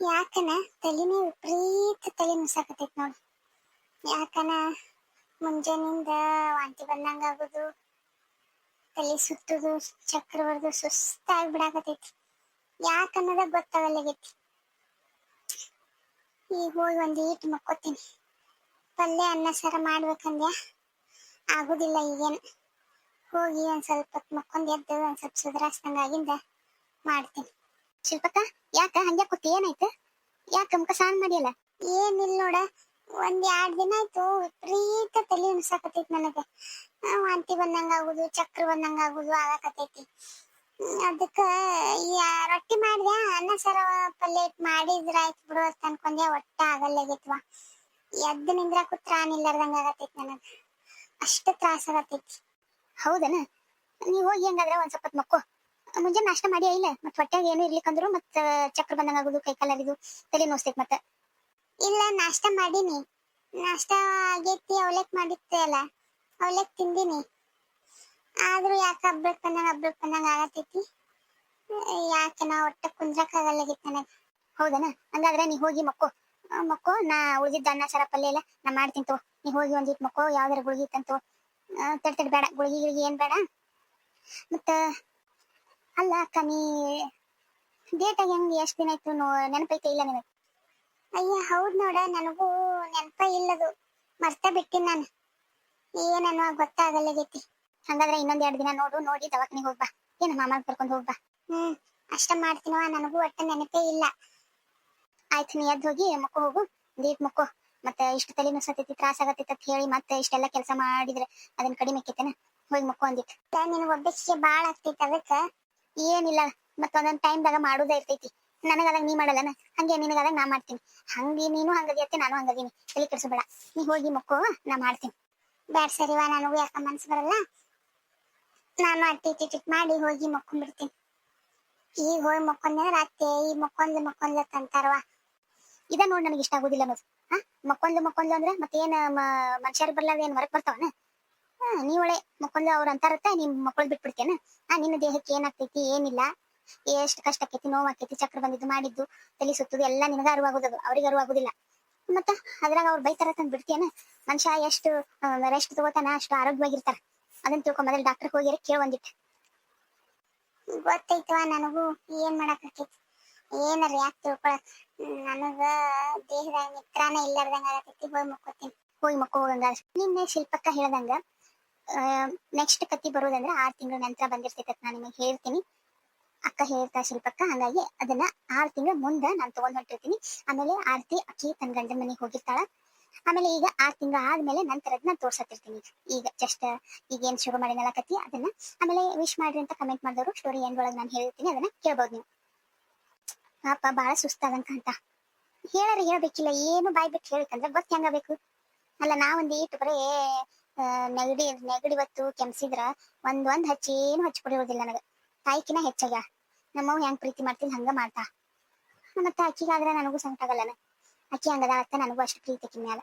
ಯಾಕನ ತಲೆನೇ ವಿಪರೀತ ತಲೆ ನುಸಾಕತೈತಿ ನೋಡಿ. ಯಾಕನ ಮುಂಜಾನಿಂದ ವಾಂತಿ ಬಂದಂಗ ಆಗುದು, ತಲೆ ಸುತ್ತುದು, ಚಕ್ರ ಬರ್ದು ಸುಸ್ತಾಗಿ ಬಿಡಾಕತೈತಿ. ಯಾಕನ್ನದ ಗೊತ್ತಾಗಲ್ಲಾಗೈತಿ. ಈಗ ಹೋಗಿ ಒಂದ್ ಈಟ್ ಮಕ್ಕೋತೀನಿ. ಪಲ್ಯ ಅನ್ನ ಸರ ಮಾಡ್ಬೇಕಂದ್ಯಾ? ಆಗುದಿಲ್ಲ ಈಗೇನು. ಹೋಗಿ ಒಂದ್ ಸ್ವಲ್ಪ ಮಕ್ಕೊಂದ್ ಎದ್ದು ಒಂದ್ ಸ್ವಲ್ಪ ಸುಧಾರಿಸ್ದಂಗ ಆಗಿಂದ ಮಾಡ್ತೀನಿ. ಶಿಲ್ಪಕ್ಕ ಯಾಕ? ಹಂಗ ಕೂತಿ ಏನಾಯ್ತು? ಯಾಕ ಮುಖ ಸಾನ್ ಮಾಡಿಯಲ್ಲ? ಏನಿಲ್ಲ ನೋಡ ಒಂದ್ ಎರಡ್ ದಿನ ಆಯ್ತು ವಿಪರೀತ ತಲೆ ಅನ್ಸಾಕತೈತಿ ನನಗೆ. ವಾಂತಿ ಬಂದಂಗ ಆಗುದು ಚಕ್ರ ಬಂದಂಗ ಆಗುದು ಆಗಕತೈತಿ ಅದಕ್ಕ ರೊಟ್ಟಿ ಮಾಡಿದೆ ಅನ್ನ ಸರ ಪಲ್ಯ ಮಾಡಿದ್ರ ಆಯ್ತು ಬಿಡು ಅಂತ ಅನ್ಕೊಂಡೆ ಒಟ್ಟ ಆಗಲ್ಲಾಗೈತ್ವಾ ಎದ್ದ ನಿಂದ್ರ ಕುತ್ರ ನಿಲ್ಲರ್ದಂಗ ಆಗತೈತಿ ನನಗ. ಅಷ್ಟ ತ್ರಾಸ ಆಗತೈತಿ ಹೌದನ? ನೀವ್ ಹೋಗಿ ಹಂಗಾದ್ರೆ ಒಂದ್ ಸ್ವಲ್ಪ ಮಕ್ಕೋ. ಮುಂಜಾನೆ ನಾಷ್ಟ ಮಾಡಿ ಇಲ್ಲ ಮತ್ ಹೊಟ್ಟೆಗೆ ಏನು ಇರ್ಲಿಕ್ಕಂದ್ರು ಮತ್ ಚಕ್ರ ಬಂದಂಗ ಆಗುದು ಕೈ ಕಲರಿದು ತಲೆ ನೋಸ್ತೈತ್ ಮತ್ತ. ಇಲ್ಲ ನಾಷ್ಟ ಮಾಡೀನಿ. ನಾಷ್ಟ ಆಗೇತಿ ಅವಲಕ್ ಮಾಡಿತ್ತೆ ಅಲ್ಲ ಅವಲಕ್ ತಿಂದಿನಿ. ಆದ್ರೂ ಯಾಕ ಹಬ್ಬಕ್ ಬಂದಂಗ ಹಬ್ಬಕ್ ಬಂದಂಗ ಆಗತೈತಿ? ಯಾಕೆ ನಾ ಒಟ್ಟ ಕುಂದ್ರಕ್ ಆಗಲ್ಲಾಗಿತ್ತು ನನಗ. ಹೌದನ? ಹಂಗಾದ್ರೆ ನೀ ಹೋಗಿ ಮಕ್ಕೋ. ಮಕ್ಕೋ ನಾ ಉಳಿದಿದ್ದ ಅನ್ನ ಸರ ಪಲ್ಯ ಇಲ್ಲ ನಾ ಮಾಡ್ತೀನಿ ತಗೋ. ನೀ ಹೋಗಿ ಒಂದಿಟ್ ಮಕ್ಕೋ ಯಾವ್ದಾರ ಗುಳಿಗೆ ತಂತು ತಡ್ ತಡ್ ಬೇಡ ಗುಳಿಗೆ ಗಿಳಿಗೆ ಏನ್ ಬೇಡ. ಮತ್ತ ಅಲ್ಲ ಅಕ್ಕ ನೀ ಡೇಟ್ ಹೆಂಗ್ ಎಷ್ಟ್ ದಿನ ಆಯ್ತು ನೆನಪೈತೆ ಇಲ್ಲ ನಿನಗೆ? ಅಯ್ಯ ಹೌದ್ ನೋಡ ನನಗೂ ನೆನಪ ಇಲ್ಲದು. ಮರ್ತ ಬಿಟ್ಟಿನ ನಾನು. ಗೊತ್ತಾಗಲ್ಲ ಗೊತ್ತಾಗಲ್ಲಾಗೈತಿ ಹಂಗಾದ್ರೆ ಇನ್ನೊಂದ್ ಎರಡ್ ದಿನ ನೋಡು ನೋಡಿ ದವಾಖಾನಿಗೆ ಹೋಗ್ಬಾ ಏನ ಮಾಮಾಗ್ ಕರ್ಕೊಂಡು ಹೋಗ್ಬಾ ಹ್ಮ್ ಅಷ್ಟ ಮಾಡ್ತೀನವ ನನಗೂ ಒಟ್ಟ ನೆನಪೇ ಇಲ್ಲ. ಆಯ್ತು ನೀ ಎದ್ದು ಹೋಗಿ ಮಕ್ಕೋ ಹೋಗು ದೀಪ್ ಮಕ್ಕೋ. ಮತ್ತೆ ಇಷ್ಟು ತಲೆ ನುಸತೈತಿ ತ್ರಾಸ ಆಗತೈತಿ ಅಂತ ಹೇಳಿ ಮತ್ತೆ ಇಷ್ಟೆಲ್ಲ ಕೆಲಸ ಮಾಡಿದ್ರೆ ಅದನ್ನ ಕಡಿಮೆ ಆಕೈತೇನ ಹೋಗಿ ಮಕ್ಕೋ ಅಂದಿತ್ತು. ನಿನ್ ಒಬ್ಬಕ್ಕೆ ಬಾಳ ಆಗ್ತೈತಿ ಅದಕ್ಕ. ಏನಿಲ್ಲ ಟೈಮ್ ಟೈಮ್ದಾಗ ಮಾಡೋದೇ ಇರ್ತೈತಿ. ನನಗದಾಗ ನೀ ಮಾಡಲ್ಲನ? ಹಂಗೆ ನಿನಗದಾಗ ನಾ ಮಾಡ್ತೀನಿ. ಹಂಗೆ ನೀನು ಹಂಗದಿಯತ್ತೆ ನಾನು ಹಂಗದೀನಿ. ತಲೆ ಕೆಡಿಸ್ಬೇಡ. ನೀ ಹೋಗಿ ಮಕ್ಕೋ, ನಾ ಮಾಡ್ತೀನಿ. ಬ್ಯಾಡ್ ಸರಿವಾ ನನಗೂ ಯಾಕ ಮನ್ಸು ಬರಲ್ಲ? ನಾನು ಅಟ್ಟಿ ಟಿಟ್ ಮಾಡಿ ಹೋಗಿ ಮಕ್ಕೊಂಡ್ಬಿಡ್ತೀನಿ ಈಗ ಹೋಗಿ ಮಕ್ಕೊಂದ್ರೆ ರಾತ್ರಿ ಈ ಮಕ್ಕೊಂದ್ಲು ಮಕ್ಕೊಂದ್ಲ ಅಂತಾರವ ಇದ ನೋಡ್ ನನಗೆ ಇಷ್ಟ ಆಗುದಿಲ್ಲ ಅನ್ನೋದು. ಹಾ? ಮಕ್ಕೊಂದ್ಲು ಮಕ್ಕೊಂದ್ಲು ಅಂದ್ರೆ ಮತ್ತೇನ್ ಮನುಷ್ಯರ್ ಬರ್ಲಾರ್ದ ಏನ್ ಹೊರಗ್ ಬರ್ತಾವನ? ಹಾ ನೀ ಒಳ್ಳೆ ಮಕ್ಕೊಂದ್ಲು ಅವ್ರ ಅಂತಾರತ್ತ ನಿಮ್ ಮಕ್ಕಳು ಬಿಟ್ಬಿಡ್ತೇನ. ಆ, ನಿನ್ನ ದೇಹಕ್ಕೆ ಏನಾಗ್ತೈತಿ, ಏನಿಲ್ಲ. ಎಷ್ಟು ಕಷ್ಟ ಆಕೈತಿ ನೋವು ಆಕೈತಿ ಚಕ್ರ ಬಂದಿದ್ದು ಮಾಡಿದ್ದು, ತಲೆ ಸುತ್ತದು, ಎಲ್ಲ ನಿನಗ ಅರಿವಾಗುದದು. ಅವ್ರಿಗೆ ಅರಿವಾಗುದಿಲ್ಲ. ಮತ್ತ ಅದ್ರಾಗ ಅವ್ರು ಬೈತಾರ ತಂದ್ ಬಿಡ್ತೇನ ಮನುಷ್ಯ ಎಷ್ಟು ರೆಸ್ಟ್ ತಗೋತಾನ, ಅಷ್ಟು ಆರೋಗ್ಯವಾಗಿರ್ತಾರ. ಅದನ್ನ ತಿಳ್ಕೊ ಮೊದಲು ಡಾಕ್ಟರ್ ಹೋಗಿರ ಕೇಳ ಒಂದಿಟ್ಟು ಗೊತ್ತೈತವ ನನಗೂ, ಏನ್ ಮಾಡಾಕೈತಿ ಏನಾರ ಯಾಕೆ ತಿಳ್ಕೊಳಕ್ ನನಗ ದೇಹದಾಗ ಮಿತ್ರಾನ ಇಲ್ಲಾರ್ದಂಗ ಆಗತೈತಿ ಹೋಗಿ ಮಕ್ಕೋತೀನಿ. ಹೋಗಿ ಮಕ್ಕೋ ಹೋಗಂಗ ನಿನ್ನೆ ಶಿಲ್ಪಕ್ಕ ಹೇಳ್ದಂಗ ನೆಕ್ಸ್ಟ್ ಕತ್ತಿ ಬರೋದಂದ್ರೆ ಆರ್ ತಿಂಗಳ ನಂತರ ಬಂದಿರ್ತೈತೆ ನಾನು ನಿಮಗೆ ಹೇಳ್ತೀನಿ. ಅಕ್ಕ ಹೇಳ್ತಾ ಶಿಲ್ಪಕ್ಕ, ಹಂಗಾಗಿ ಅದನ್ನ ಆರ್ ತಿಂಗಳ ಮುಂದ ನಾನು ತಗೊಂಡ್ ಹೊಂಟಿರ್ತೀನಿ. ಆಮೇಲೆ ಆರ್ತಿ ಅಕ್ಕಿ ತನ್ನ ಗಂಡನ ಮನೆಗೆ ಹೋಗಿರ್ತಾಳ. ಆಮೇಲೆ ಈಗ ಆರ್ ತಿಂಗಳ ಆದ್ಮೇಲೆ ನಂತರ ಅದನ್ನ ತೋರ್ಸತ್ತಿರ್ತೀನಿ. ಈಗ ಜಸ್ಟ್ ಈಗ ಏನ್ ಶುರು ಮಾಡಿನಲ್ಲ ಕತ್ತಿ ಅದನ್ನ ಆಮೇಲೆ ವಿಶ್ ಮಾಡ್ರಿ ಅಂತ ಕಮೆಂಟ್ ಮಾಡಿದವರು ಸ್ಟೋರಿ ಎಂಡ್ ಒಳಗೆ ನಾನು ಹೇಳ್ತೀನಿ, ಅದನ್ನ ಕೇಳ್ಬೋದು ನೀವು. ಪಾಪ ಬಹಳ ಸುಸ್ತಾದಂತ ಅಂತ ಹೇಳಾರ ಹೇಳ್ಬೇಕಿಲ್ಲ, ಏನು ಬಾಯ್ ಬಿಟ್ಟು ಹೇಳ್ಬೇಕಂದ್ರೆ ಗೊತ್ತ ಹೆಂಗಬೇಕು ಅಲ್ಲ ನಾವೊಂದು ಈಟ್ ಬರೇ ನೆಗಡಿ ನೆಗಡಿ ಹೊತ್ತು ಕೆಮ್ಸಿದ್ರ ಒಂದ್ ಒಂದ್ ಹಚ್ಚಿ ಏನು ಹಚ್ಚಿ ನನಗ. ತಾಯಿಕಿನ ಹೆಚ್ಚಾಗ್ಯ. ನಮ್ಮವ್ ಹೆಂಗ್ ಪ್ರೀತಿ ಮಾಡ್ತೀನಿ ಹಂಗ ಮಾಡ್ತಾ. ಮತ್ತೆ ಅಕ್ಕಿಗಾದ್ರೆ ನನಗೂ ಸಂಕಟ ಆಗಲ್ಲನ ಅಕ್ಕಿ ಹಂಗದ ಅತ್ತ ನನಗೂ ಅಷ್ಟು ಪ್ರೀತಿ ಅಕ್ಕಿ ಮ್ಯಾಲ.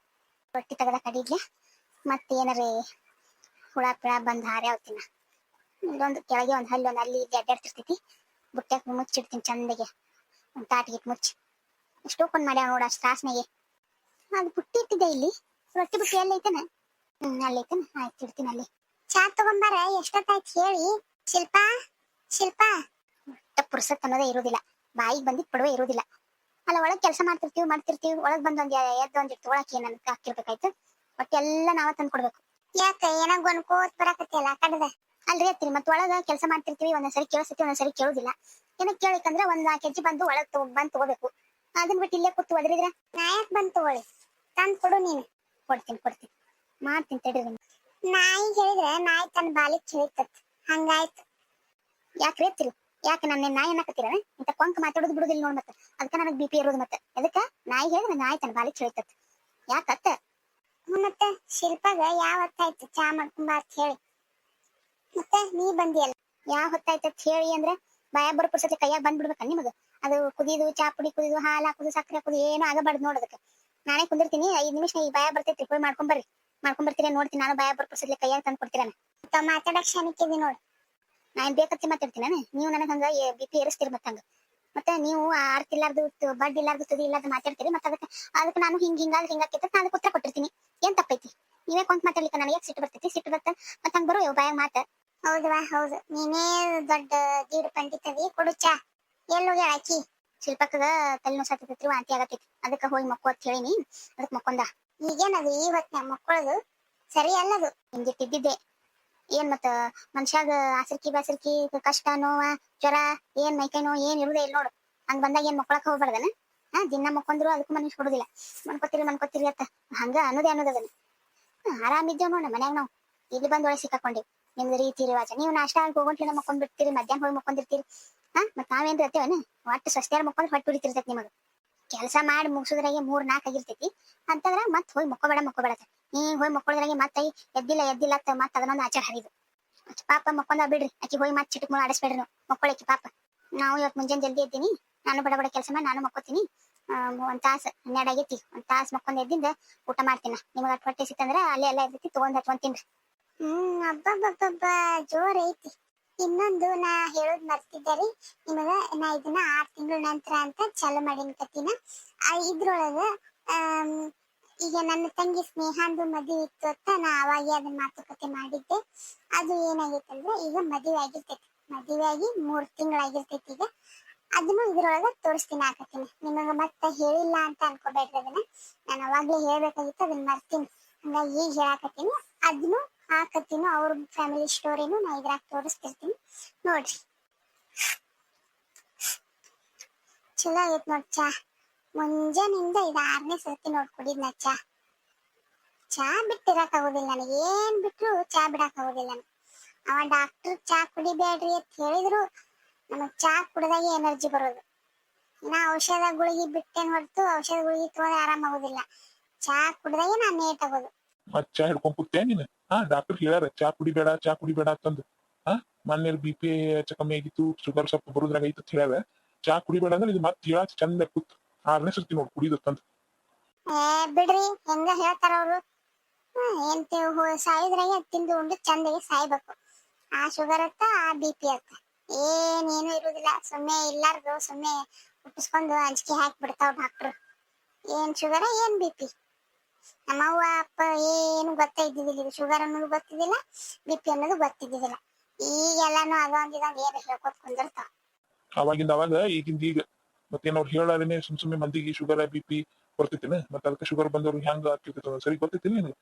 ರೊಟ್ಟಿ ತಗದ ಕಡಿದ್ಲೆ ಮತ್ತೆ ಏನಾರೇ ಹುಳ ಪಿಳ ಬಂದ್ ಹಾರೆ ಅವತ್ತಿನ ಒಂದೊಂದು ಕೆಳಗೆ ಒಂದ್ ಹಲ್ಲಿ, ಒಂದ್ ಅಲ್ಲಿ ಇಲ್ಲಿ ಅಡ್ಡಾಡ್ತಿರ್ತೈತಿ ಬುಟ್ಟ್ಯಾಗ ಮುಚ್ಚಿಡ್ತೀನಿ ಚಂದಗೆ. ಒಂದ್ ತಾಟಿಗೆ ಮುಚ್ಚಿ. ಎಷ್ಟೋ ಓಪನ್ ಮಾಡ್ಯಾವ ನೋಡ ಅಷ್ಟು ತಾಸ್ನಾಗೆ ಅದು ಬುಟ್ಟಿ ಇಟ್ಟಿದೆ ಇಲ್ಲಿ? ರೊಟ್ಟಿ ಬುಟ್ಟಿ ಎಲ್ಲ ಐತನ? ಹ್ಮ್ ಅಲ್ಲಿ ಐತನ ಆಯ್ತು ಇಡ್ತೀನಿ ಅಲ್ಲಿ. ಚಾ ತಗೊಂಬಾರ, ಎಷ್ಟೊತ್ತಾಯ್ತು ಹೇಳಿ. ಶಿಲ್ಪಾ ಶಿಲ್ಪಾ. ಪುರ್ಸತ್ ಅನ್ನೋದೇ ಇರೋದಿಲ್ಲ. ಬಾಯಿಗೆ ಬಂದಿದ್ ಪಡುವೆ ಇರುದಿಲ್ಲ. ಅಲ್ಲ, ಒಳಗ್ ಕೆಲಸ ಮಾಡ್ತಿರ್ತೀವಿ ಮಾಡ್ತಿರ್ತೀವಿ, ಒಳಗ್ ಬಂದ್ ಒಂದ್ ಎದ್ದು ಒಂದ್ ತಗೊಳಕ್ ಏನ್ ಹಾಕಿರ್ಬೇಕಾಯ್ತು. ಒಟ್ಟು ಎಲ್ಲ ನಾವ ತಂದ್ ಯಾಕೆ ಯಾಕ, ಏನಾಗ ಗೊಂಡ್ಕೋತ್ ಬರಾಕತ್ತಿಯಲ್ಲ ಆ ಕಡೆದ? ಅಲ್ರಿ ಅತ್ತಿ ಮತ್ ಒಳಗ ಕೆಲಸ ಮಾಡ್ತಿರ್ತೀವಿ, ಒಂದೊಂದ್ಸರಿ ಕೇಳಿಸ್ತಿ, ಒಂದೊಂದ್ಸರಿ ಕೇಳುದಿಲ್ಲ. ಏನಕ್ಕೆ ಕೇಳಿಕಂದ್ರೆ ಒಂದ್ ನಾಲ್ಕು ಕೆಜಿ ಬಂದು ಒಳಗ್ ತಗೊ ಬಂದ್ ತಗೋಬೇಕು. ಅದನ್ನ ಬಿಟ್ಟು ಇಲ್ಲೇ ಕೂತು ಒದರಿದ್ರೆ ನಾ ಯಾಕೆ ಬಂದ್ ತಗೊಳ್ಳಿ? ತಂದ್ ಕೊಡು ನೀನು. ಕೊಡ್ತೀನಿ ಕೊಡ್ತೀನಿ. ಮಾಡ್ತೀನಿ ತಡ್ರಿ. ನಾಯಿ ಹೇಳಿದ್ರೆ ನಾಯಿ ತನ್ನ ಬಾಲಿಗೆ ಹೇಳಿತತ್ ಹಂಗಾಯ್ತು. ಯಾಕೆ ಎತ್ತಿರಿ ಯಾಕೆ ನನ್ನ ನಾಯಿ ಅನ್ನಕತ್ತೀರ ಇಂತ ಕೊಂಕ್ ಮಾತಾಡೋದು ಬಿಡುದಿಲ್ಲ ನೋಡ್ ಮತ್ತೆ. ಅದಕ್ಕೆ ನನಗೆ ಬಿ ಪಿ ಇರೋದು ಮತ್ತೆ. ಅದಕ್ಕೆ ನಾಯಿ ಹೇಳಿದ್ರೆ ನಾಯಿ ತನ್ನ ಬಾಲಿಗೆ ಹೇಳಿತತ್ ಯಾಕತ್ತ ಮತ್ತೆ, ಶಿಲ್ಪಾಗ ಯಾವ ಹೊತ್ತಾಯ್ತು ಚಾ ಮಾಡ್ಕೊಂಬ ಅಂತ ಹೇಳಿ. ಮತ್ತೆ, ನೀ ಬಂದಿಯಲ್ಲ? ಯಾವ ಹೊತ್ತಾಯ್ತು ಅಂತ ಹೇಳಿ ಅಂದ್ರೆ ಬಾಯ ಬರೋ ಕೈಯಾಗ ಬಂದ್ಬಿಡ್ಬೇಕ ನಿಮಗ? ಅದು ಕುದಿದು, ಚಾ ಪುಡಿ ಕುದಿದು, ಹಾಲು ಹಾಕುದು ಸಕ್ಕರೆ ಹಾಕುದು, ಏನು ಆಗಬಾರ್ದು ನೋಡೋದಕ್ಕೆ ನಾನೇ ಕುಂದಿರ್ತೀನಿ, ಐದ್ ನಿಮಿಷ ಈ ಬಾಯ ಬರ್ತೈತಿ ಹೋಗಿ ಮಾಡ್ಕೊಂಡ್ ಬರ್ರಿ. ಮಾಡ್ಕೊಂಡ್ ಬರ್ತೀರಿ ನೋಡ್ತೀನಿ ನಾನು ಭಯ ಬರೋ ಪುರ್ಸತಿ ಕೈಯಾಗ ತಂದು ಕೊಡ್ತೀರ ಮಾತಾಡಕ್ ಶಾನಿಕ್ಕಿದಿ ನೋಡ್. ನಾ ಏನ್ ಬೇಕತ್ತಿ ಮಾತಾಡ್ತೀನಿ ನಾನು ನೀವು ನನಗೆ ಹಂಗ ಬಿ ಪಿ ಏರಿಸ್ತೀರಿ ಮತ್ತಂಗ ಮತ್ತೆ ನೀವು ಅರ್ಥ ಬಡ್ಡಿ ಇಲ್ಲಾರ್ದು ತುದಿ ಇಲ್ಲಾರ್ದು ಮಾತಾಡ್ತೀರಿ ಮತ್ತೆ ಅದಕ್ಕೆ ಅದಕ್ಕೆ ನಾನು ಹಿಂಗ್ ಹಿಂಗಾದ್ರೆ ಹಿಂಗಾಕೈತೆ ನಾನು ಅದಕ್ಕೆ ಉತ್ತರ ಕೊಟ್ಟಿರ್ತೀನಿ. ಏನ್ ತಪ್ಪೈತಿ? ನೀವೇ ಕೊಂತ ಮಾತಾಡ್ಲಿಕ್ಕೆ ನನಗೆ ಸಿಟ್ಟು ಬರ್ತೈತಿ? ಸಿಟ್ಟು ಬರ್ತ ಮತ್ತೆ ಹಂಗ ಬರೋ ಬಾಯ ಮಾತ. ಹೌದವಾ ಹೌದು. ನೀನೇ ದೊಡ್ಡ ದೀಡ್ ಪಂಡಿತವಿ ಕೊಡು ಚಾ. ಎಲ್ಲಿ ಹೋಗ್ಯಾಳ ಆಕಿ? ಶಿಲ್ಪಕ್ಕಗ ತಲೆ ನೋಸತ್ತೈತ್ರಿ ವಾಂತಿ ಆಗತೈತಿ ಅದಕ್ಕೆ ಹೋಗಿ ಮಕ್ಕೋ ಅಂತ ಹೇಳಿನಿ. ಅದಕ್ಕೆ ಮಕ್ಕೊಂದ. ಈಗೇನದು ಈ ಹೊತ್ನ್ಯಾಗ ಮಕ್ಕಳದು ಸರಿ ಅಲ್ಲದು ಹಿಂಗಿಟ್ಟಿದ್ದಿದ್ದೆ ಏನ್ ಮತ್ತ ಮನುಷ್ಯಾಗ ಆಸರ್ಕಿ ಬಾಸರ್ಕಿ, ಕಷ್ಟ, ನೋವ, ಜ್ವರ, ಏನ್ ಮೈಕೈ ನೋವು, ಏನ್ ಇರುದೇ ಇಲ್ಲ ನೋಡು. ಹಂಗ ಬಂದಾಗ ಏನ್ ಮಕ್ಕಳಕ್ ಹೋಗ್ಬಾರ್ದನ? ಹಾ, ದಿನ ಮಕ್ಕೊಂದ್ರು ಅದಕ್ಕೂ ಮನುಷ್ಯ ಕೊಡುದಿಲ್ಲ. ಮನ್ಕೋತೀರಿ ಮನ್ಕೋತೀರಿ ಅತ್ತ ಹಂಗ ಅನ್ನೋದೇ ಅದನ್ನ. ಆರಾಮಿದ್ದೇವ್ ನೋಡ ಮನ್ಯಾಗ ನಾವು. ಇಲ್ಲಿ ಬಂದ್ ಒಳಗೆ ಸಿಕ್ಕಾಕೊಂಡಿವಿ ನಿಮ್ದು ರೀತಿ ರಿವಾಜ. ನೀವು ನಾಷ್ಟ ಆಗಿ ಹೋಗೋಂಟ್ಲಿನ ಮಕ್ಕೊಂಡ್ ಬಿಡ್ತೀರಿ ಮಧ್ಯಾಹ್ನ ಹೋಗಿ ಮಕ್ಕೊಂಡಿರ್ತೀರಿ ಹಾ ಮತ್ ನಾವೇನ್ ಇರ್ತೇವನ ಒಟ್ಟು ಸ್ವಸ್ತ್ಯಾರ ಮಕ್ಕೊಂಡ್ ಹೊಟ್ಟು ಬಿಡ್ತಿರ್ತೈತಿ ನಿಮಗ. ಕೆಲಸ ಮಾಡಿ ಮುಗಿಸೋದ್ರಾಗೆ ಮೂರ್ ನಾಲ್ಕು ಆಗಿರ್ತೈತಿ. ಅಂತಂದ್ರ ಮತ್ ಹೋಗಿ ಮಕ್ಕೋಬೇಡ ಮಕ್ಕೋಬೇಡ ನೀ ಹೋಗಿ ಮತ್ ಮತ್ತೆ ಎದ್ದಿಲ್ಲ ಎದ್ದಿಲ್ಲ ಅಂತ ಮತ್ ಅದನ್ನೊಂದು ಆಚಾರ ಹರಿದು. ಪಾಪ ಮಕ್ಕೊಂದ ಬಿಡ್ರಿ ಅಕ್ಕಿ ಹೋಗಿ ಮತ್ ಚಿಟಕ್ ಮೂಲ ಆಡಿಸ್ಬೇಡ್ರಿ ನಾವು. ಮಕ್ಕೊಳಕಿ ಪಾಪ. ನಾವು ಇವತ್ತು ಮುಂಜಾನೆ ಜಲ್ದಿ ಎದ್ದೀನಿ, ನಾನು ಬಡ ಬಡ ಕೆಲಸ ಮಾಡಿ ನಾನು ಮಕ್ಕೋತೀನಿ. ಒಂದ್ ತಾಸ್, ಹನ್ನೆರಡು ಆಗೈತಿ. ಒಂದ್ ತಾಸ್ ಮಕ್ಕೊಂದ್ ಎದ್ದಿಂದ ಊಟ ಮಾಡ್ತೀನಿ. ನಿಮಗ ಹೊಟ್ಟೆ ಸಿತ್ತಂದ್ರ ಅಲ್ಲೇ ಎಲ್ಲ ಇರ್ತೈತಿ, ತಗೊಂಡ್ ಹಚ್ಕೊಂಡ್ ಹ್ಮ್ ಅಬ್ಬಬ್ಬಬ್ಬ ಜೋರ್ ಐತಿ. ಇನ್ನೊಂದು ನಾ ಹೇಳೋದ್ ಮರ್ತಿದ್ದೆ ರೀ. ನಿಮಗ ನಾ ಇದನ್ನ ಆರ್ ತಿಂಗಳ ನಂತರ ಅಂತ ಚಾಲು ಮಾಡಿನ ಕತಿನ. ಇದ್ರೊಳಗ ಈಗ ನನ್ನ ತಂಗಿ ಸ್ನೇಹಾಂದು ಮದುವೆ ಇತ್ತು ಅಂತ ನಾ ಅವಾಗ ಅದನ್ನ ಮಾತುಕತೆ ಮಾಡಿದ್ದೆ. ಅದು ಏನಾಗೈತಂದ್ರೆ ಈಗ ಮದುವೆ ಆಗಿರ್ತೈತಿ. ಮದುವೆ ಆಗಿ ಮೂರ್ ತಿಂಗಳಾಗಿರ್ತೈತಿ ಈಗ. ಅದನ್ನು ಇದ್ರೊಳಗ ತೋರಿಸ್ತೀನಿ ಹಾಕತ್ತೀನಿ ನಿಮಗ ಮತ್ತೆ ಹೇಳಿಲ್ಲ ಅಂತ ಅನ್ಕೋಬೇಡ್ರಿ ಅದನ್ನ. ನಾನು ಅವಾಗ್ಲೇ ಹೇಳ್ಬೇಕಾಗಿತ್ತು ಅದನ್ನ ಮರ್ತೀನಿ. ಹಂಗಾಗಿ ಈಗ ಹೇಳಾಕತ್ತೀನಿ, ಅದನ್ನು ಹಾಕತ್ತೀನಿ. ಅವ್ರ ಫ್ಯಾಮಿಲಿ ಸ್ಟೋರಿನು ನಾ ಇದ್ರಾಗ ತೋರಿಸ್ತಿರ್ತೀನಿ. ನೋಡ್ರಿ. ಚಲೋ ಆಗೈತ್ ನೋಡ್ ಚಾ. ಮುಂಜಾನಿಂದ ಇದು ಆರನೇ ಸರ್ತಿ ನೋಡ್ ಕುಡಿದ್ನ ಚಾ. ಚಾ ಬಿಟ್ಟಿರಕ್ ಆಗೋದಿಲ್ಲ ನನಗೆ. ಏನ್ ಬಿಟ್ರು ಚಾ ಬಿಡಕ್ ಆಗೋದಿಲ್ಲ ನನಗೆ. ಅವ ಡಾಕ್ಟರ್ ಚಾ ಕುಡಿಬೇಡ್ರಿ ಅಂತ ಹೇಳಿದ್ರು. ನಮಗ್ ಚಾ ಕುಡ್ದಾಗೆ ಎನರ್ಜಿ ಬರೋದು. ಇನ್ನ ಔಷಧ ಗುಳಿಗೆ ಬಿಟ್ಟೇನ್ ಹೊರತು ಔಷಧ ಗುಳಿಗೆ ತಗೊಂಡ್ರೆ ಆರಾಮ್ ಆಗೋದಿಲ್ಲ ಚಾ ಕುಡ್ದಾಗೆ ನಾನು ನೇಟ್ ಆಗೋದು. ಮತ್ತೆ ಚಾ ಹಿಡ್ಕೊಂಡ್ ಕೂತೆ ನೀನ್? ಹಾ ಡಾಕ್ಟರ್ ಹೇಳ್ಯಾರ, ಚಾ ಕುಡಿಬೇಡ ಚಾ ಕುಡಿಬೇಡ ಅಂತಂದು. ಹಾ ಮೊನ್ನೆ ಬಿ ಪಿ ಕಮ್ಮಿ ಆಗಿತ್ತು ಶುಗರ್ ಸ್ವಲ್ಪ ಬರೋದ್ರಾಗ ಐತಿ ಅಂತ ಹೇಳ್ಯಾರ. ಚಾ ಕುಡಿಬೇಡ ಅಂದ್ರೆ ಇದು ಮತ್ತೆ ಹೇಳ ಚಂದ ಕೂತ್. ಆರನೇ ಸರ್ತಿ ಕುಡಿದು ಕುಡಿದತ್ತಂತ ಏ, ಬಿಡ್ರಿ, ಹೆಂಗ ಹೇಳ್ತಾರ ಅವರು? ಎಂತ ಸಾಯಿದ್ರಾಗೆ ತಿಂದು ಉಂಡು ಚಂದ ಸಾಯ್ಬೇಕು. ಆ ಶುಗರ್ ಅತ್ತ, ಆ ಬಿ ಪಿ ಅತ್ತ. ಏನೇನು ಇರುದಿಲ್ಲ. ಸುಮ್ಮನೆ ಇಲ್ಲಾರ್ದು ಸುಮ್ಮನೆ ಹುಟ್ಟಿಸ್ಕೊಂಡು ಅಂಜಿಕೆ ಹಾಕಿ ಬಿಡ್ತಾವ ಡಾಕ್ಟ್ರು ಏನ್ ಶುಗರ್ ಏನ್ ಬಿ ಪಿ ನಮ್ಮವ್ವ ಅಪ್ಪ ಏನು ಗೊತ್ತಾ ಇದ್ದಿದ್ದಿಲ್ಲ ಇದು ಶುಗರ್ ಅನ್ನೋದು ಗೊತ್ತಿದ್ದಿಲ್ಲ ಬಿ ಪಿ ಅನ್ನೋದು ಗೊತ್ತಿದ್ದಿದ್ದಿಲ್ಲ. ಈಗೆಲ್ಲಾನು ಅದೊಂದ್ ಏನು ಏನ್ ಹೇಳ್ಕೊತ್ ಕುಂದಿರ್ತಾವ. ಅವಾಗಿಂದ ಅವಾಗ ಈಗಿಂದ ಈಗ. ಮತ್ತೆ ಅವ್ರು ಹೇಳಾರೇನೆ ಸುಮ್ ಸುಮ್ಮನೆ ಮಂದಿಗೆ ಶುಗರ್ ಬಿ ಪಿ ಬರ್ತೈತಿನ ಮತ್ತ ಅದಕ್ಕೆ ಶುಗರ್ ಬಂದವ್ರು ಹೆಂಗ ಆಗ್ತಿರ್ತೈತಿ ಸರಿ ಗೊತ್ತೈತಿ ನಿನಗೆ.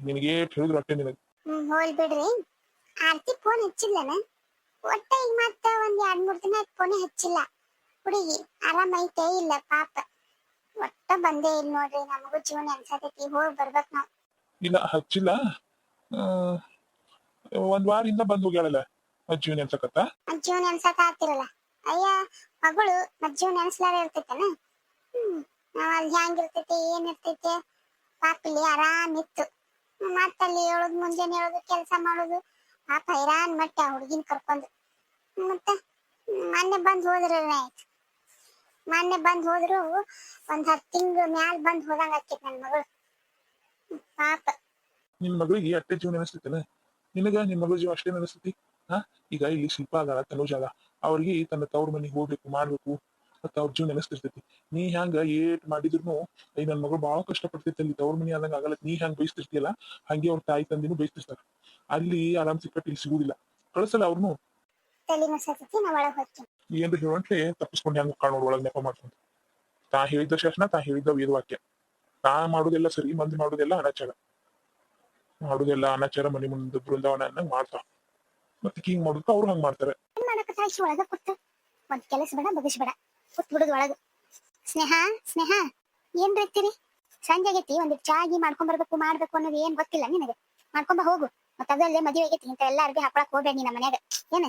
ನಿನಗೆ ಹೇಳಿದ್ರು ಅಟ್ಟೆ ನಿನಗೆ. ಹ್ಮ್ ಹೋಲ್ ಬಿಡ್ರಿ. ಆರ್ತಿ ಫೋನ್ ಹಚ್ಚಿಲ್ಲನ? ಒಟ್ಟ ಈಗ ಮತ್ತ ಒಂದ್ ಎರಡ್ ಮೂರ್ ದಿನ ಫೋನ್ ಹಚ್ಚಿಲ್ಲ. ಹುಡುಗಿ ಆರಾಮ ಐತೆ? ಇಲ್ಲ ಪಾಪ. ಒಟ್ಟ ಬಂದೇ ಇಲ್ಲ ನೋಡ್ರಿ ನಮಗೂ ಜೀವನ ಅನ್ಸತೈತಿ ಹೋಗಿ ಬರ್ಬೇಕ್ ನಾವ್. ಇಲ್ಲ ಹಚ್ಚಿಲ್ಲ? ಆ, ಒಂದ್ ವಾರದಿಂದ ಬಂದ್ ಹೋಗ್ಯಾಳಲ್ಲ ಅಜ್ಜಿವನ್ ಅನ್ಸಕತ್ತ ಮತ್ ಜೀವನ ಅನ್ಸತ ಆತಿರಲ್ಲ ಅಯ್ಯ ಮಗಳು ಮತ್ ಜೀವನ ಅನ್ಸ್ಲಾರ ಇರ್ತೈತನ? ಹ್ಮ್ ನಾವ್ ಅಲ್ಲಿ ಹ್ಯಾಂಗ್ ಇರ್ತೈತಿ ಏನ್ ಇರ್ತೈತಿ ಪಾಪಿಲಿ ಆರಾಮ್ ಇತ್ತು. ಮತ್ತ ಅಲ್ಲಿ ಹೇಳೋದು ಮುಂಜಾನೆ ಹೇಳೋದು ಕೆಲಸ ಮಾಡೋದು ಪಾಪ ಹೈರಾನ್ ಮಟ್ಟ ಹುಡುಗಿನ ಕರ್ಕೊಂಡು. ಮತ್ತೆ ಮೊನ್ನೆ ಬಂದ್ ಹೋದ್ರೆ ಆಯ್ತು. ಮೊನ್ನೆ ಬಂದ್ ಹೋದ್ರು, ಒಂದ್ ಹತ್ ತಿಂಗಳು ಮ್ಯಾಲ್ ಬಂದ್ ಹೋದಂಗ ಆಕೈತಿ ನನ್ ಮಗಳು. ಪಾಪ. ನಿನ್ ಮಗಳಿಗೆ ಅಟ್ಟೆ ಜೀವನ ಅನಿಸ್ತೈತಲ್ಲ ನಿನಗ ನಿನ್ ಮಗಳ ಜೀವ ಅಷ್ಟೇ ಅನಿಸ್ತೈತಿ ಹಾ? ಈಗ ಇಲ್ಲಿ ಶಿಲ್ಪ ಅದಾಳ, ತನುಜ ಅದ ಅವ್ರಿಗೆ ತನ್ನ ತವ್ರ ಮನೆಗೆ ಹೋಗ್ಬೇಕು, ಮಾಡ್ಬೇಕು, ಮತ್ತ ಅವ್ರ ಜೀವನ ಅನಿಸ್ತಿರ್ತೈತಿ ನೀ ಹ್ಯಾಂಗ ಏಟ್ ಮಾಡಿದ್ರು ಐ ನನ್ ಮಗಳು ಬಾಳ ಕಷ್ಟ ಪಡ್ತೈತಿ ಅಲ್ಲಿ, ತವ್ರ ಮನಿ ಆದಂಗ ಆಗಲ್ಲ, ನೀ ಹ್ಯಾಂಗ ಬಯಸ್ತಿರ್ತಿಯಲ್ಲ ಹಂಗೆ ಅವ್ರ ತಾಯಿ ತಂದಿನೂ ಬಯಸ್ತಿರ್ತಾರ ಅಲ್ಲಿ ಆರಾಮ್ ಸಿಕ್ಕಟ್ಟು ಇಲ್ಲಿ ಸಿಗುದಿಲ್ಲ. ಕಳ್ಸಲ್ಲ ಅವ್ರನ್ನು ತಲೆ ಮಸತೈತಿ ನಾ ಒಳಗ್ ಹೋಗ್ತೀನಿ ಎಂದು ಹೇಳುವಂತೆ ತಪ್ಪಿಸ್ಕೊಂಡು ಹೆಂಗ್ ಕಾಣೋಡ್ ಒಳಗ್ ನೆಪ ಮಾಡ್ಕೊಂಡು. ತಾ ಹೇಳಿದ ಶಾಸನ ತಾ ಹೇಳಿದ ವೇದವಾಕ್ಯ ತಾ ಮಾಡುದೆಲ್ಲ ಸರಿ ಮಂದಿ ಮಾಡುದೆಲ್ಲ ಅನಾಚಾರ. ಮಾಡುದೆಲ್ಲ ಅನಾಚಾರ ಮನೆ ಮುಂದೆ ಬೃಂದಾವನ ಅನ್ನಂಗ್ ಮಾಡ್ತಾ. ಮತ್ತೆ ಹಿಂಗ್ ಮಾಡುದಕ್ಕ ಅವ್ರು ಹಂಗ್ ಮಾಡ್ತಾರೆ. ಏನ್ ಮಾಡಕ ಒಳಗ ಕೂತ ಒಂದ್ ಕೆಲಸ ಬೇಡ ಬಗಸ್ಬೇಡ ಕೂತ್ ಬಿಡುದು ಒಳಗ. ಸ್ನೇಹ ಸ್ನೇಹ ಏನ್ ಬೇಕ್ತಿರಿ? ಸಂಜೆ ಆಗೈತಿ ಒಂದ್ ಚಾ ಗಿ ಮಾಡ್ಕೊಂಡ್ ಬರ್ಬೇಕು ಮಾಡ್ಬೇಕು ಅನ್ನೋದು ಏನ್ ಗೊತ್ತಿಲ್ಲ ನಿನಗೆ. ಮಾಡ್ಕೊಂಬ ಹೋಗು. ಮತ್ತ ಅದಲ್ಲೇ ಮದುವೆ ಆಗೈತಿ ಇಂತ ಎಲ್ಲಾ ಅರ್ಬಿ ಹಾಕೊಳಕ್ ಹೋಗ್ಬೇಡ ನಮ್ಮ ಮನ್ಯಾಗ. ಏನ?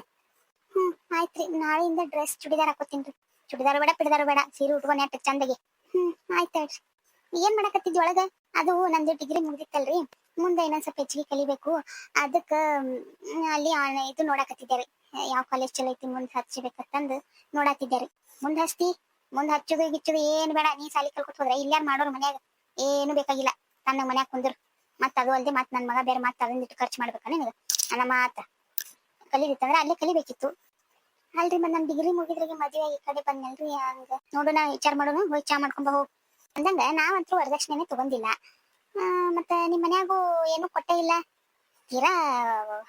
ಹ್ಮ್, ಆಯ್ತ್ರಿ. ನಾಳೆಯಿಂದ ಡ್ರೆಸ್ ಚುಡಿದಾರ್ ಹಾಕೋತೀನ್ರಿ ಚುಡಿದಾರ್ ಬೇಡ, ಪಿಡಿದಾರ ಬೇಡ. ಸೀರೆ ಉಟ್ಕೊಂಡ್ ನೆಟ್ಟ ಚಂದಗೆ. ಹ್ಮ್, ಆಯ್ತ್ ಹೇಳ್ರಿ. ಏನ್ ಮಾಡಕತ್ತಿದ್ ಒಳಗ? ಅದು ನಂದು ಡಿಗ್ರಿ ಮುಗ್ದಿತ್ತಲ್ರಿ. ಮುಂದೆ ಇನ್ನೊಂದ್ ಸ್ವಲ್ಪ ಹೆಚ್ಚಿಗೆ ಕಲಿಬೇಕು. ಅದಕ್ಕ ಅಲ್ಲಿ ಇದು ನೋಡಕತ್ತಿದ್ದೆ ಯಾವ ಕಾಲೇಜ್ ಚಲೋ ಐತಿ, ಮುಂದ್ ಹಚ್ಬೇಕಂತಂದು ನೋಡತ್ತಿದ್ದಾರೆ ಮುಂದ್ ಹಚ್ತಿ, ಮುಂದ್ ಹಚ್ಚುದು ಗಿಚ್ಚುದು ಏನ್ ಬೇಡ. ನೀ ಸಾಲಿ ಕಲ್ಕೊತ್ ಹೋದ್ರೆ ಇಲ್ಲಾರ ಮಾಡೋರು ಮನ್ಯಾಗ? ಏನು ಬೇಕಾಗಿಲ್ಲ. ತನ್ನ ಮನ್ಯಾಗ ಕುಂದ್ರು. ಮತ್ತ ಅದು ಅಲ್ದೆ ಮತ್ ನನ್ ಮಗ ಬೇರೆ ಮತ್ತ ಅದನ್ನ ಇಟ್ಟು ಖರ್ಚು ಮಾಡ್ಬೇಕ ನಿನಗ? ನನ್ನ ಮಾತ ಕಲಿದಿತ್ತಂದ್ರ ಅಲ್ಲೇ ಕಲಿಬೇಕಿತ್ತು. ಅಲ್ರಿ ಮತ್ತೆ ನಮ್ ಡಿಗ್ರಿ ಮುಗಿದ್ರಿಗೆ ಮದ್ವೆ ಈ ಕಡೆ ಬಂದ್ನಲ್ರಿ ಹಂಗ. ನೋಡು ನಾ ವಿಚಾರ ಮಾಡೋಣ, ಹೋಗಿ ಚಾ ಮಾಡ್ಕೊಂಬ ಹೋಗ್. ಅಂದಂಗ ನಾವಂತೂ ವರದಕ್ಷಿಣೆನೆ ತಗೊಂಡಿಲ್ಲ. ಮತ್ತೆ ನಿಮ್ ಮನ್ಯಾಗೂ ಏನು ಕೊಟ್ಟೆ ಇಲ್ಲ? ತೀರಾ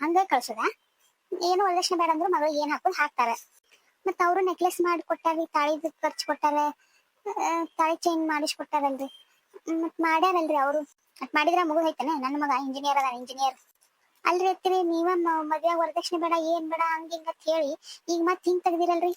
ಹಂಗ ಕಳ್ಸುದ? ಏನು ವರದಕ್ಷಿಣೆ ಬೇಡ ಅಂದ್ರು ಮಗಳಿಗೆ ಏನ್ ಹಾಕೋದು ಹಾಕ್ತಾರ. ಮತ್ತ ಅವ್ರು ನೆಕ್ಲೆಸ್ ಮಾಡಿ ಕೊಟ್ಟಾರಿ, ತಾಳಿದ ಖರ್ಚು ಕೊಟ್ಟಾರ ತಾಳಿ ಚೈನ್ ಮಾಡಿಸಿ ಕೊಟ್ಟಾರಲ್ರಿ. ಮತ್ ಮಾಡ್ಯಾರಲ್ರಿ ಅವ್ರು. ಮತ್ ಮಾಡಿದ್ರ ಹೈತಾನೆ ನನ್ನ ಮಗ ಇಂಜಿನಿಯರ್ ಅದ ಇಂಜಿನಿಯರ್ ಅಲ್ರಿ ಅತ್ತಿರಿ, ನೀವ ಮದ್ವೆ ವರದಕ್ಷಿಣೆ ಬೇಡ, ಏನ್ ಬೇಡ, ಹಂಗ ಹಿಂಗ ಹೇಳಿ ಈಗ ಮತ್ ಹಿಂಗ್ ತೆಗ್ದಿರಲ್ರಿ.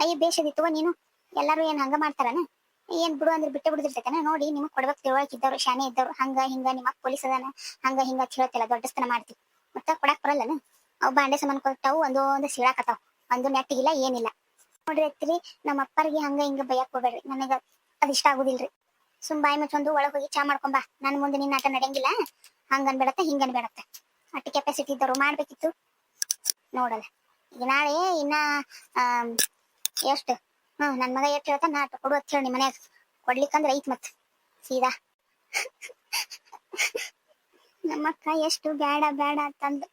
ಅಯ್ಯ ಬೇಷದಿತ್ತು ನೀನು. ಎಲ್ಲಾರು ಏನ್ ಹಂಗ ಮಾಡ್ತಾರನ? ಏನ್ ಬಿಡು ಅಂದ್ರೆ ಬಿಟ್ಟು ಬಿಡುದಿರ್ತೈತನ? ನೋಡಿ ನಿಮಗ್ ಕೊಡ್ಬೇಕು ತಿಳುವಳಿಕೆ ಇದ್ದವ್ರು ಶಾನೆ ಇದ್ದವ್ರು, ಹಂಗ ಹಿಂಗ ನಿಮ್ಮ ಪೊಲೀಸ್ ಅದಾನ, ಹಂಗ ಹಿಂಗ ಕೇಳತ್ತಲ್ಲ ದೊಡ್ಡಸ್ತನ ಮಾಡ್ತಿ. ಮತ್ತ ಕೊಡಕ್ ಬರಲ್ಲನ? ಅವ್ ಬಾಂಡೆ ಸಾಮಾನ್ ಕೊಟ್ಟಾವು, ಒಂದೊಂದು ಸೀಳಾಕತ್ತಾವ. ಒಂದು ನೆಟ್ಟಿಗಿಲ್ಲ ಏನಿಲ್ಲ. ನೋಡ್ರಿ ಅತ್ತಿರಿ, ನಮ್ಮ ಅಪ್ಪರಿಗೆ ಹಂಗ ಹಿಂಗ ಬೈಯಕ್ ಹೋಗ್ಬೇಡ್ರಿ. ನನಗ ಅದಿಷ್ಟ ಆಗುದಿಲ್ರಿ. ಸುಮ್ ಬಾಯಿ ಮುಚ್ಚೊಂದು ಒಳಗ್ ಹೋಗಿ ಚಾ ಮಾಡ್ಕೊಂಬಾ ನನ್ ಮುಂದೆ ನಿನ್ನ ಆಟ ನಡೆಯಂಗಿಲ್ಲ. ಹಂಗ ಅನ್ಬೇಡತ್ತ, ಹಿಂಗ ಅನ್ಬೇಡತ್ತ. ಅಷ್ಟು ಕೆಪಾಸಿಟಿ ಇದ್ದವರು ಮಾಡ್ಬೇಕಿತ್ತು. ನೋಡಲ್ಲ ಈಗ ನಾಳೆ ಇನ್ನ ಎಷ್ಟು? ಹ್ಮ್, ನನ್ ಮಗ ಎಷ್ಟು ಹೇಳ್ತಾನ ನಾ ಅಷ್ಟು ಕೊಡು ಅಂತ ಹೇಳಿ ನಿಮ್ಮ ಮನ್ಯಾಗ ಕೊಡ್ಲಿಕ್ಕಂದ್ರೆ ಐತ್ ಮತ್. ಸೀದಾ. ನಮ್ಮಕ್ಕ ಎಷ್ಟು ಬೇಡ ಬೇಡ ಅಂತಂದ್.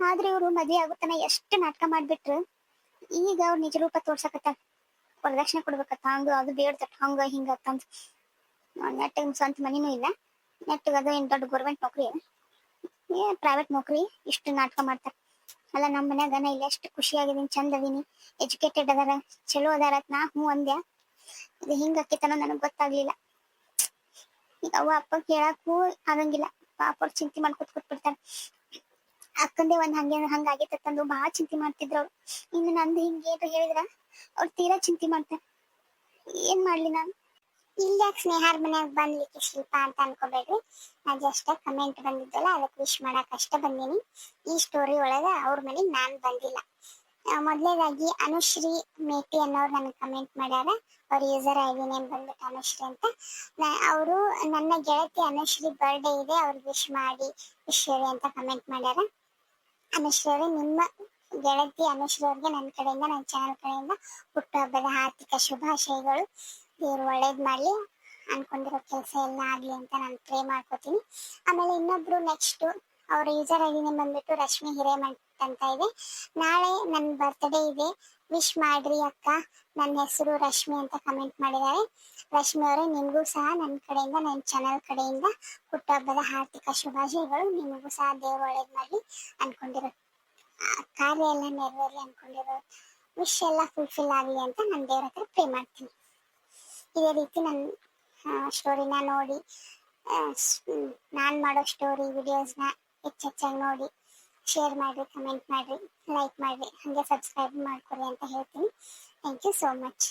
ಆದ್ರೆ ಇವ್ರು ಮದ್ವೆ ಆಗುತ್ತಾನ ಎಷ್ಟು ನಾಟಕ ಮಾಡ್ಬಿಟ್ರು. ಈಗ ಅವ್ರ ನಿಜ ರೂಪ ತೋರ್ಸಕತ್ತ, ವರದಕ್ಷಿಣೆ ಕೊಡ್ಬೇಕತ್ತ, ಹಂಗ ಅದು ಬೇಡ್ತಟ್ ಹಂಗ ಹಿಂಗ ಅಂತಂದ್. ನೆಟ್ಟಿಗೆ ಸ್ವಂತ ಮನಿನೂ ಇಲ್ಲ. ನೆಟ್ಟಗ ಅದು ಏನ್ ದೊಡ್ಡ ಗೌರ್ಮೆಂಟ್ ನೌಕರಿ ಏ ಪ್ರೈವೇಟ್ ನೌಕರಿ? ಇಷ್ಟು ನಾಟಕ ಮಾಡ್ತಾರೆ. ಅಲ್ಲ ನಮ್ಮ ಮನ್ಯಾಗ ನಾ ಇಲ್ಲಿ ಎಷ್ಟು ಖುಷಿಯಾಗಿದ್ದೀನಿ ಚಂದ ಅದೀನಿ. ಎಜುಕೇಟೆಡ್ ಅದಾರ, ಚಲೋ ಅದಾರ ನಾ ಹ್ಞೂ ಅಂದ್ಯಾ? ಇದು ಹಿಂಗ ಅಕ್ಕಿತನ ನನಗ್ ಗೊತ್ತಾಗ್ಲಿಲ್ಲ. ಈಗ ಅವ್ವ ಅಪ್ಪ ಕೇಳಕ್ಕೂ ಆಗಂಗಿಲ್ಲ. ಪಾಪ ಅವ್ರು ಚಿಂತೆ ಮಾಡ್ಕೊತ ಕೂತ್ಬಿಡ್ತಾರ. ಅಕ್ಕಂದೇ ಒಂದ್ ಹಂಗೆ, ಹಂಗ ಆಗೈತಂದು ಬಹಳ ಚಿಂತೆ ಮಾಡ್ತಿದ್ರು ಅವ್ರು. ಇನ್ನು ನಂದು ಹಿಂಗೇನು ಹೇಳಿದ್ರ? ಅವ್ರು ತೀರಾ ಚಿಂತೆ ಮಾಡ್ತಾರ. ಏನ್ ಮಾಡ್ಲಿ ನಾನು? ಇಲ್ಯಾಕ್ ಸ್ನೇಹಾರ್ ಮನ್ಯಾಗ ಬಂದ್ಲಿಕ್ಕೆ ಶಿಲ್ಪ ಅಂತ ಅನ್ಕೋಬೇಡ್ರಿ. ನಾ ಜಸ್ಟ್ ಕಮೆಂಟ್ ಬಂದಿದ್ದಲ್ಲ, ಅದಕ್ಕೆ ವಿಶ್ ಮಾಡಕ್ ಅಷ್ಟೇ ಬಂದೀನಿ. ಈ ಸ್ಟೋರಿ ಒಳಗ ಅವ್ರ ಮನೆಗ್ ನಾನ್ ಬಂದಿಲ್ಲ. ಮೊದಲೇದಾಗಿ ಅನುಶ್ರೀ ಮೇಟಿ ಅನ್ನೋರು ನನಗೆ ಕಮೆಂಟ್ ಮಾಡ್ಯಾರ. ಅವ್ರ ಯೂಸರ್ ಐ ಡಿ ನೇಮ್ ಬಂದ್ಬಿಟ್ಟು ಅನುಶ್ರೀ ಅಂತ. ಅವರು ನನ್ನ ಗೆಳತಿ ಅನುಶ್ರೀ ಬರ್ಡೇ ಇದೆ ಅವ್ರಿಗೆ ವಿಶ್ ಮಾಡಿ ವಿಶ್ ಹೇಳಿ ಅಂತ ಕಮೆಂಟ್ ಮಾಡ್ಯಾರ. ಅನುಶ್ರೀ ನಿಮ್ಮ ಗೆಳತಿ ಅನುಶ್ರೀ ಅವ್ರಿಗೆ ನನ್ನ ಕಡೆಯಿಂದ ನನ್ನ ಚಾನಲ್ ಕಡೆಯಿಂದ ಹುಟ್ಟುಹಬ್ಬದ ಆರ್ಥಿಕ ಶುಭಾಶಯಗಳು. ದೇವ್ರು ಒಳ್ಳೇದ್ ಮಾಡ್ಲಿ, ಅನ್ಕೊಂಡಿರೋ ಕೆಲಸ ಎಲ್ಲ ಆಗ್ಲಿ ಅಂತ ನಾನು ಪ್ರೇ ಮಾಡ್ಕೋತೀನಿ. ಆಮೇಲೆ ಇನ್ನೊಬ್ರು ನೆಕ್ಸ್ಟ್ ಅವ್ರ ಯೂಸರ್ ಐ ಡಿನೇ ಬಂದ್ಬಿಟ್ಟು ರಶ್ಮಿ ಹಿರೇಮಠ್ ಅಂತ ಇದೆ. ನಾಳೆ ನನ್ನ ಬರ್ತ್ಡೇ ಇದೆ. ವಿಶ್ ಮಾಡ್ರಿ ಅಕ್ಕ. ನನ್ನ ಹೆಸರು ರಶ್ಮಿ ಅಂತ ಕಮೆಂಟ್ ಮಾಡಿದ್ದಾರೆ. ರಶ್ಮಿ ಅವರೇ, ನಿಮಗೂ ಸಹ ನನ್ನ ಕಡೆಯಿಂದ ನನ್ನ ಚಾನಲ್ ಕಡೆಯಿಂದ ಹುಟ್ಟುಹಬ್ಬದ ಹಾರ್ದಿಕ ಶುಭಾಶಯಗಳು. ನಿಮಗೂ ಸಹ ದೇವರು ಒಳ್ಳೇದು ಮಾಡಲಿ ಅನ್ಕೊಂಡಿರೋ ಕಾರ್ಯ ಎಲ್ಲ ನೆರವೇರಿ ಅನ್ಕೊಂಡಿರೋ ವಿಶ್ ಎಲ್ಲ ಫುಲ್ಫಿಲ್ ಆಗಲಿ ಅಂತ ನಾನು ದೇವ್ರ ಹತ್ರ ಪ್ರೇ ಮಾಡ್ತೀನಿ. ಇದೇ ರೀತಿ ನನ್ನ ಸ್ಟೋರಿನ ನೋಡಿ ನಾನು ಮಾಡೋ ಸ್ಟೋರಿ ವಿಡಿಯೋಸ್ನ ಹೆಚ್ಚೆಚ್ಚಾಗಿ ನೋಡಿ ಶೇರ್ ಮಾಡಿರಿ ಕಮೆಂಟ್ ಮಾಡಿರಿ ಲೈಕ್ ಮಾಡಿರಿ, ಹಾಗೆ ಸಬ್ಸ್ಕ್ರೈಬ್ ಮಾಡ್ಕೊರಿ ಅಂತ ಹೇಳ್ತೀನಿ. Thank you so much